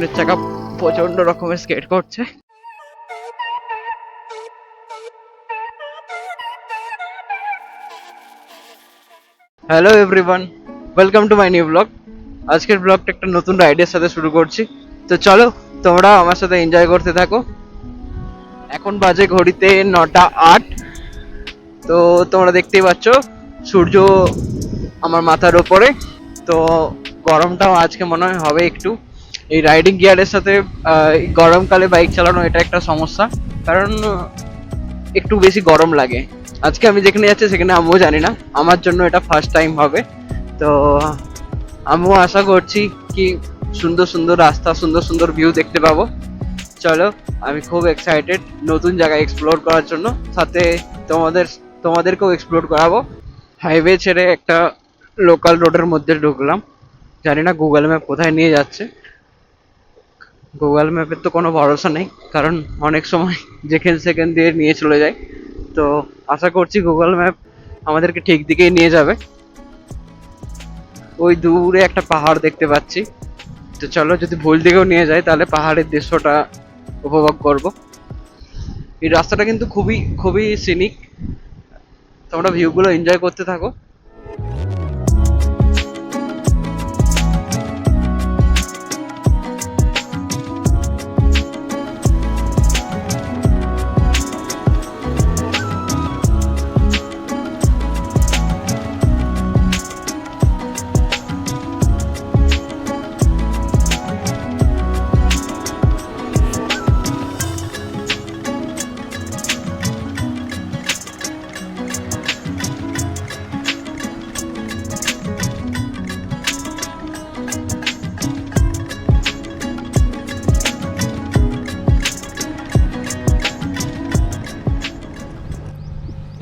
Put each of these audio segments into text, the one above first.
পেছনের চাকা প্রচণ্ড রকমের স্কেট করছে। Hello everyone welcome to my new blog আজকের ব্লগটা একটা নতুন রাইডের সাথে শুরু করছি। তো চলো, তোমরা আমার সাথে এনজয় করতে থাকো। এখন বাজে ঘড়িতে নটা আট। তো তোমরা দেখতেই পাচ্ছ, সূর্য আমার মাথার ওপরে। তো গরমটাও আজকে মনে হয় হবে একটু। এই রাইডিং গিয়ারের সাথে গরমকালে বাইক চালানো এটা একটা সমস্যা। কারণ একটু বেশি গরম লাগে। আজকে আমি যেখানে যাচ্ছি সেখানে আমিও জানি না। আমার জন্য এটা ফার্স্ট টাইম হবে। তো, আমিও আশা করছি কি সুন্দর সুন্দর রাস্তা, সুন্দর সুন্দর ভিউ দেখতে পাবো। চলো, আমি খুব এক্সাইটেড নতুন জায়গা এক্সপ্লোর করার জন্য। সাথে তোমাদের, তোমাদেরকেও এক্সপ্লোর করাবো। হাইওয়ে ছেড়ে একটা লোকাল রোডের মধ্যে ঢুকলাম। জানি না গুগল ম্যাপ কোথায় নিয়ে যাচ্ছে। গুগল ম্যাপের তো কোনো ভরসা নেই, কারণ অনেক সময় যেখানে সেখান দিয়ে নিয়ে চলে যায়। তো আশা করছি গুগল ম্যাপ আমাদেরকে ঠিক দিকেই নিয়ে যাবে। ওই দূরে একটা পাহাড় দেখতে পাচ্ছি। তো চলো যদি ভুল দিকেও নিয়ে যায় তাহলে পাহাড়ের দৃশ্যটা উপভোগ করব। এই রাস্তাটা কিন্তু খুবই খুবই সিনিক তোমরা ভিউগুলো এনজয় করতে থাকো।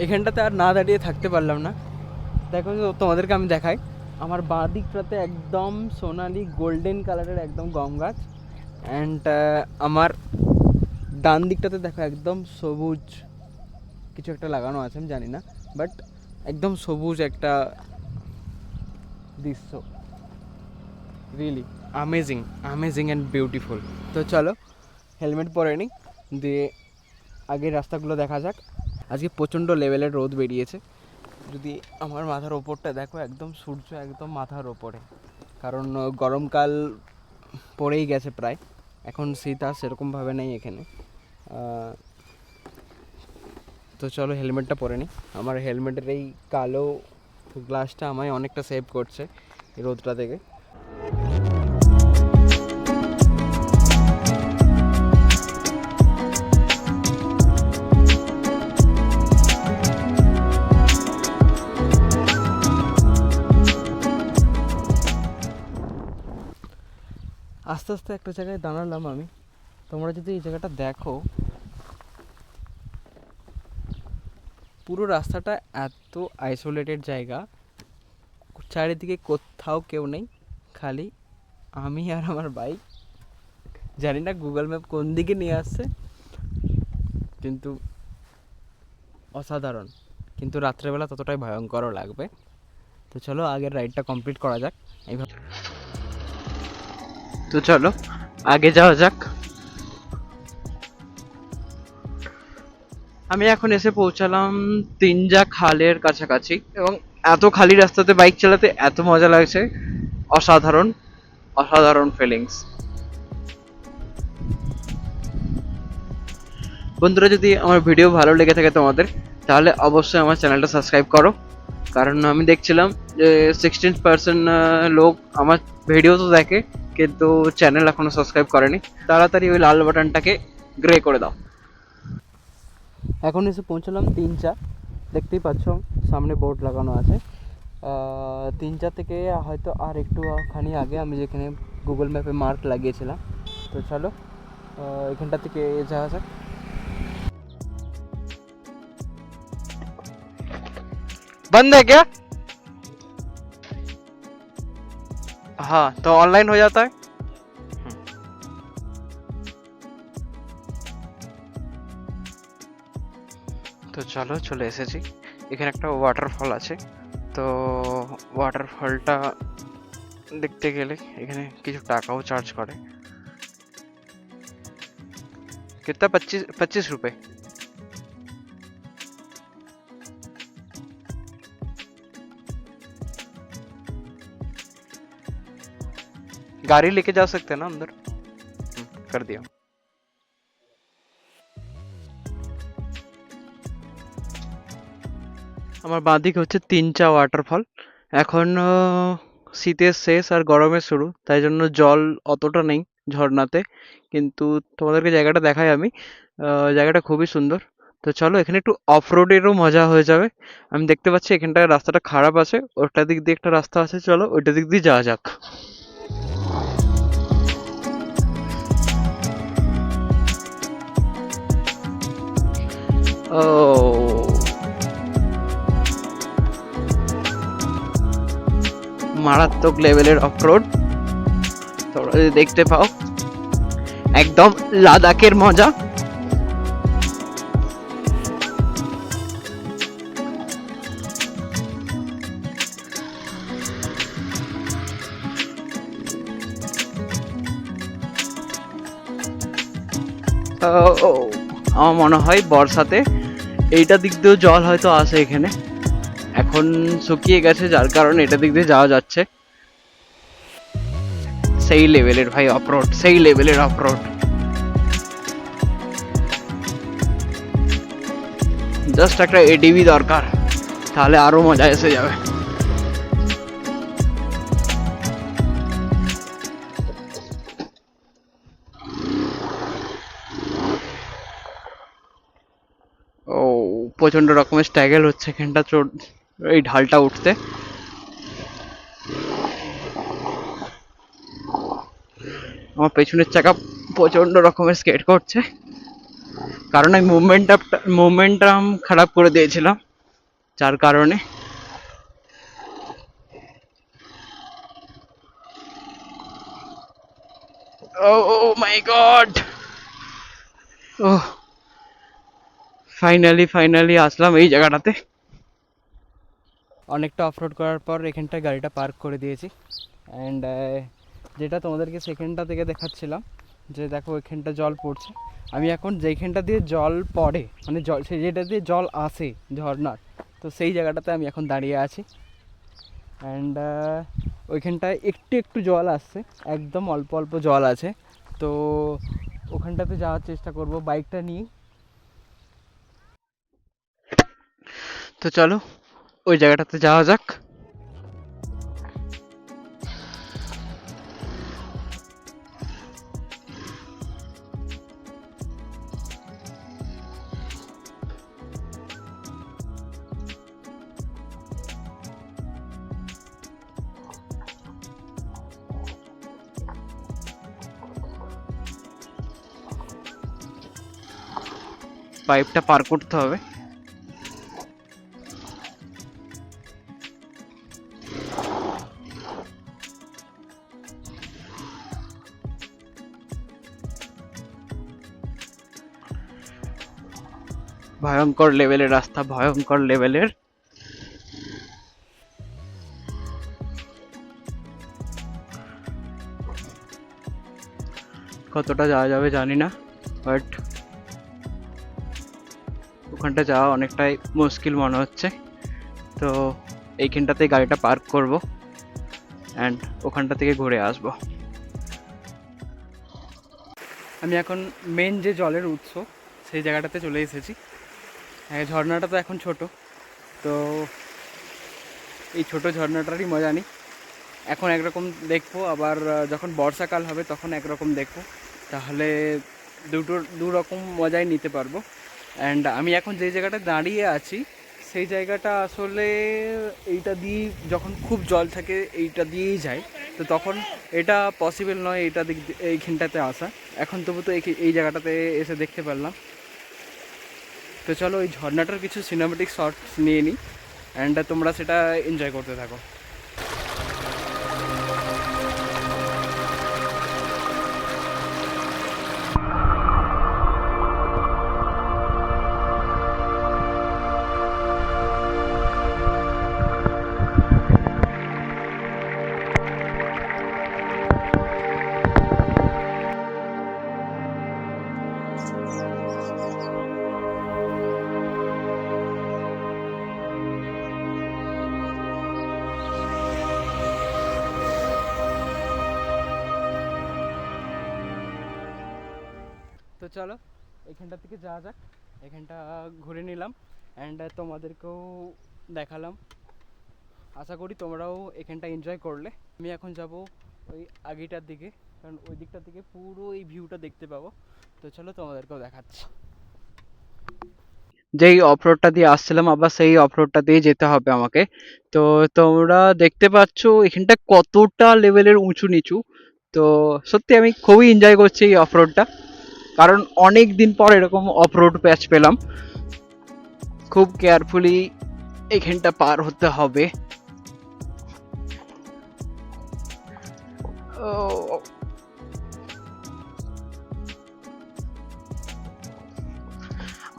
এখানটাতে আর না দাঁড়িয়ে থাকতে পারলাম না। দেখো তোমাদেরকে আমি দেখাই। আমার বাঁ দিকটাতে একদম সোনালি গোল্ডেন কালারের একদম গম গাছ। অ্যান্ড আমার ডান দিকটাতে দেখো একদম সবুজ কিছু একটা লাগানো আছে, আমি জানি না। বাট একদম সবুজ একটা দৃশ্য। Really amazing amazing and beautiful তো চলো হেলমেট পরে নিই, দিয়ে আগের রাস্তাগুলো দেখা যাক। আজকে প্রচণ্ড লেভেলের রোদ বেরিয়েছে। যদি আমার মাথার ওপরটা দেখো, একদম সূর্য একদম মাথার ওপরে। কারণ গরমকাল পড়েই গেছে প্রায়। এখন শীত আর সেরকমভাবে নেই এখানে। তো চলো হেলমেটটা পরে নিই আমার হেলমেটের এই কালো গ্লাসটা আমায় অনেকটা সেভ করছে রোদটা থেকে। আস্তে আস্তে একটা জায়গায় দাঁড়ালাম আমি। তোমরা যদি এই জায়গাটা দেখো, পুরো রাস্তাটা এত আইসোলেটেড জায়গা। চারিদিকে কোথাও কেউ নেই, খালি আমি আর আমার বাইক জানি না গুগল ম্যাপ কোন দিকে নিয়ে আসছে, কিন্তু অসাধারণ। কিন্তু রাত্রেবেলা ততটাই ভয়ঙ্করও লাগবে। তো চলো আগের রাইডটা কমপ্লিট করা যাক। এইভাবে তো চলো, আগে যাওয়া যাক। আমি এখন এসে পৌঁছালাম তিনজা খালের কাছাকাছি এবং এত খালি রাস্তাতে বাইক চালাতে এত মজা লাগছে। অসাধারণ অসাধারণ ফিলিংস বন্ধুরা, যদি আমার ভিডিও ভালো লেগে থাকে তোমাদের, তাহলে অবশ্যই আমার চ্যানেলটা সাবস্ক্রাইব করো। কারণ আমি দেখছিলাম যে সিক্সটিন পার্সেন্ট লোক আমার ভিডিও তো দেখে, কিন্তু চ্যানেল এখনও সাবস্ক্রাইব করেনি। তাড়াতাড়ি ওই লাল বাটনটাকে গ্রে করে দাও। এখন এসে পৌঁছলাম তিনচা। দেখতেই পাচ্ছ, সামনে বোর্ড লাগানো আছে। তিন তিনচা থেকে হয়তো আর একটু খানি আগে আমি যেখানে গুগল ম্যাপে মার্ক লাগিয়েছিলাম। তো চলো এখানটা থেকে যাওয়া যাক बंद है क्या हाँ तो ऑनलाइन हो जाता है তো চলো চলে এসেছি এখানে একটা ওয়াটারফল আছে তো ওয়াটারফলটা দেখতে গেলে এখানে কিছু টাকাও চার্জ করে कितना पच्चीस पच्चीस रुपए गाड़ी लेके जा सकते हैं ना अंदर हम्म, कर दिया আমার বাঁদিকে হচ্ছে তিনচা ওয়াটারফল এখন আহ, শীতের শেষ আর গরমের শুরু তাই জন্য জল অতটা নেই ঝর্ণাতে কিন্তু তোমাদেরকে জায়গাটা দেখাই আমি আহ, জায়গাটা খুবই সুন্দর তো চলো এখানে একটু অফ রোডেরও মজা হয়ে যাবে আমি দেখতে পাচ্ছি এখানটায় রাস্তাটা খারাপ আছে ওটা দিক দিয়ে একটা রাস্তা আছে চলো ওইটা দিক দিয়ে যাওয়া যাক ও। মারাত্মক লেভেলের অফরোড তোমরা যদি দেখতে পাও, একদম লাদাখের মজা। আমার মনে হয় বর্ষাতে এইটা দিক দিয়েও জল হয়তো আসে এখানে। এখন শুকিয়ে গেছে, যার কারণে এটা দিক দিয়ে যাওয়া যাচ্ছে। সেই লেভেলের ভাই অফরোড সেই লেভেলের অফরোড জাস্ট একটা এডিবি দরকার, তাহলে আরও মজা এসে যাবে। প্রচণ্ড রকমের স্ট্যাগেল হচ্ছে এখানটা এই ঢালটা উঠতে। আমার পেছনের চাকা প্রচণ্ড রকমের স্কেট করছে। কারণ আমি মুভমেন্টটা মুভমেন্টাম খারাপ করে দিয়েছিলাম, যার কারণে। Oh my god oh finally finally আসলাম এই জায়গাটাতে। অনেকটা অফরোড করার পর এখানটায় গাড়িটা পার্ক করে দিয়েছি। অ্যান্ড যেটা তোমাদেরকে সেখানটা থেকে দেখাচ্ছিলাম, যে দেখো এখানটা জল পড়ছে। আমি এখন যেখানটা দিয়ে জল পড়ে মানে জল, সেই যেটা দিয়ে জল আসে ঝর্নার তো সেই জায়গাটাতে আমি এখন দাঁড়িয়ে আছি। অ্যান্ড ওইখানটায় একটু একটু জল আসছে, একদম অল্প অল্প জল আছে। তো ওখানটাতে যাওয়ার চেষ্টা করব বাইকটা নিয়ে। তো চলো ওই জায়গাটাতে যাওয়া যাক। পাইপটা পার করতে হবে। ভয়ঙ্কর লেভেলের রাস্তা, ভয়ঙ্কর লেভেলের। কতটা যাওয়া যাবে জানি না বাট ওখানটা যাওয়া অনেকটাই মুশকিল মনে হচ্ছে। তো এইখানটাতে গাড়িটা পার্ক করব অ্যান্ড ওখানটা থেকে ঘুরে আসব। আমি এখন মেন যে জলের উৎস, সেই জায়গাটাতে চলে এসেছি। ঝর্ণাটা তো এখন ছোট, তো এই ছোট ঝর্ণাটারই মজা নিই। এখন একরকম দেখব, আবার যখন বর্ষাকাল হবে তখন একরকম দেখব। তাহলে দুটো দু রকম মজাই নিতে পারব। অ্যান্ড আমি এখন যে জায়গাটা দাঁড়িয়ে আছি, সেই জায়গাটা আসলে এইটা দিয়ে যখন খুব জল থাকে এইটা দিয়েই যায় তো তখন এটা পসিবল নয় এইটা এইখানটাতে আসা। এখন তবু তো এই জায়গাটাতে এসে দেখতে পারলাম। তো চলো ওই ঝর্ণাটার কিছু সিনেমেটিক শর্টস নিয়ে নিই অ্যান্ড তোমরা সেটা এনজয় করতে থাকো। চলো, এখানটা থেকে যাওয়া যাক। এখানটা ঘুরে নিলাম অ্যান্ড তোমাদেরকেও দেখালাম। আশা করি তোমরাও এখানটা এনজয় করলে। আমি এখন যাব ওই আগেটার দিকে, কারণ ওই দিকটা থেকে পুরো এই ভিউটা দেখতে পাবো। তো চলো, তোমাদেরকেও দেখাচ্ছি। যেই অফরোডটা দিয়ে আসছিলাম, আবার সেই অফরোডটা দিয়ে যেতে হবে আমাকে। তো তোমরা দেখতে পাচ্ছ, এখানটা কতটা লেভেলের উঁচু নিচু তো সত্যি আমি খুবই এনজয় করছি এই অফরোডটা কারণ অনেক দিন পর এরকম অফরোড প্যাচ পেলাম। খুব কেয়ারফুলি এখানটা পার হতে হবে।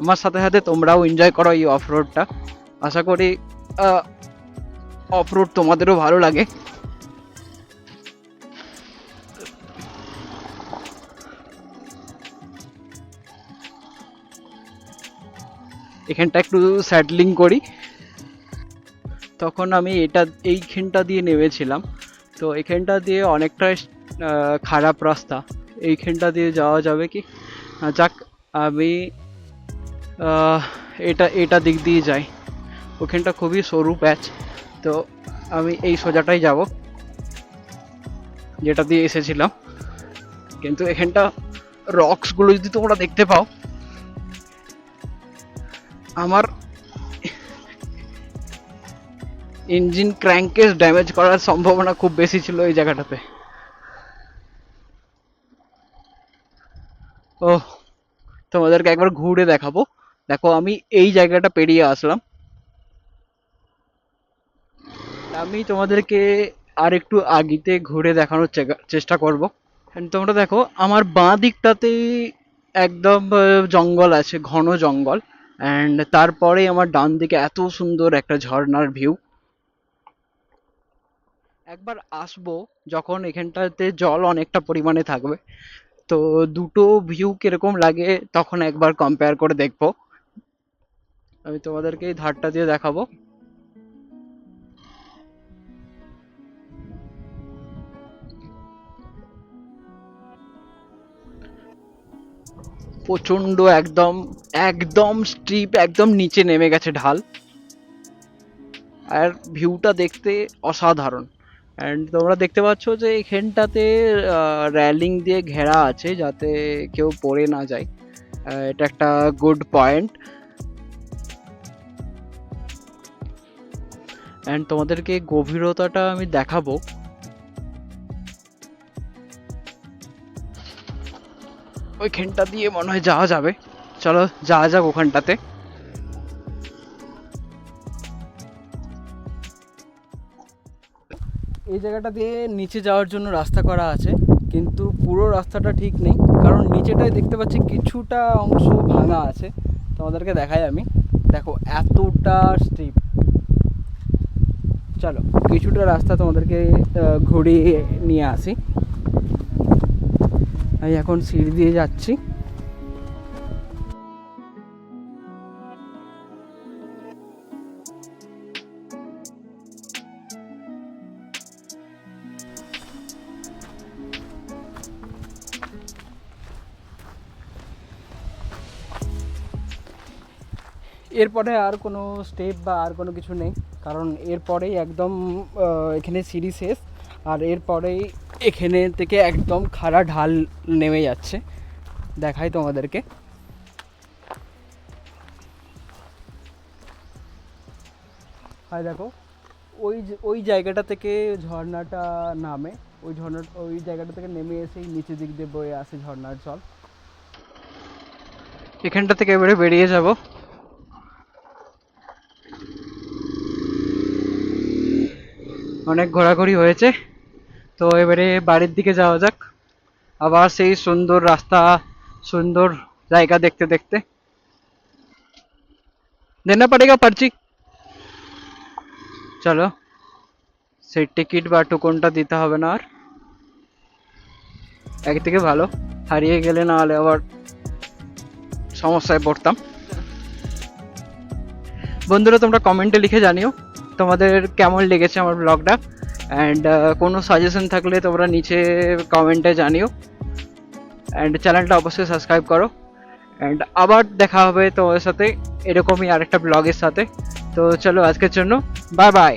আমার সাথে সাথে তোমরাও এনজয় করো এই অফরোডটা আশা করি অফরোড তোমাদেরও ভালো লাগে। এখানটা একটু স্যাডলিং করি। তখন আমি এটা এইখানটা দিয়ে নেমেছিলাম। তো এখানটা দিয়ে অনেকটা খারাপ রাস্তা। এইখানটা দিয়ে যাওয়া যাবে কি? যাক, আমি এটা এটা দিক দিয়ে যাই। ওখানটা খুবই সরু প্যাচ। তো আমি এই সোজাটাই যাব, যেটা দিয়ে এসেছিলাম। কিন্তু এখানটা রক্সগুলো যদি তোমরা দেখতে পাও আমার ইঞ্জিন ক্র্যাঙ্কেস ড্যামেজ করার সম্ভাবনা খুব বেশি ছিল এই জায়গাটাতে। ও তোমাদেরকে একবার ঘুরে দেখাবো। দেখো, আমি এই জায়গাটা পেরিয়ে আসলাম। আমি তোমাদেরকে আর একটু আগিতে ঘুরে দেখানোর চেষ্টা করব। তোমরা দেখো, আমার বাঁ দিকটাতেই একদম জঙ্গল আছে, ঘন জঙ্গল। অ্যান্ড তারপরে আমার ডান দিকে এত সুন্দর একটা ঝর্ণার ভিউ একবার আসব যখন এখানটাতে জল অনেকটা পরিমাণে থাকবে। তো দুটো ভিউ কীরকম লাগে তখন একবার কম্পেয়ার করে দেখব। আমি তোমাদেরকে এই ধারটা দিয়ে দেখাবো। প্রচণ্ড একদম একদম স্ট্রিপ একদম নিচে নেমে গেছে ঢাল। আর ভিউটা দেখতে অসাধারণ। অ্যান্ড তোমরা দেখতে পাচ্ছ যে এখানটাতে র্যালিং দিয়ে ঘেরা আছে যাতে কেউ পড়ে না যায়। এটা একটা গুড পয়েন্ট অ্যান্ড তোমাদেরকে গভীরতাটা আমি দেখাবো। ওইখানটা দিয়ে মনে হয় যাওয়া যাবে। চলো, যাওয়া যাক ওখানটাতে। এই জায়গাটা দিয়ে নিচে যাওয়ার জন্য রাস্তা করা আছে, কিন্তু পুরো রাস্তাটা ঠিক নেই। কারণ নিচেটায় দেখতে পাচ্ছি কিছুটা অংশ ভাঙা আছে। তোমাদেরকে দেখাই আমি। দেখো, এতটা স্ট্রিপ চলো, কিছুটা রাস্তা তোমাদেরকে ঘুরিয়ে নিয়ে আসি। আমি এখন সিঁড়ি দিয়ে যাচ্ছি। এরপরে আর কোনো স্টেপ বা আর কোনো কিছু নেই, কারণ এরপরেই একদম এখানে সিঁড়ি শেষ। আর এরপরেই এখানে থেকে একদম খাড়া ঢাল নেমে যাচ্ছে। দেখাই তোমাদেরকে। হয় দেখো, ওই ওই জায়গাটা থেকে ঝর্ণাটা নামে। ওই ঝর্ণা, ওই জায়গাটা থেকে নেমে এসেই নিচের দিক দিয়ে বয়ে আসে ঝর্ণার জল। এখানটা থেকে এবারে বেরিয়ে যাব। অনেক ঘোরাঘুরি হয়েছে। তো এবারে বাড়ির দিকে যাওয়া যাক আবার সেই সুন্দর রাস্তা সুন্দর জায়গা দেখতে দেখতে দেনা পড়েগা पर्ची চলো সেই টিকিট বা টোকনটা দিতে হবে না আর একদিকে ভালো হারিয়ে গেলে না হলে আবার সমস্যায় পড়তাম বন্ধুরা তোমরা কমেন্টে লিখে জানিও তোমাদের কেমন লেগেছে আমার ব্লগটা অ্যান্ড কোনো সাজেশন থাকলে তোমরা নিচে কমেন্টে জানিও। অ্যান্ড চ্যানেলটা অবশ্যই সাবস্ক্রাইব করো। অ্যান্ড আবার দেখা হবে তোমাদের সাথে এরকমই আরেকটা ব্লগের সাথে। তো চলো আজকের জন্য বাই বাই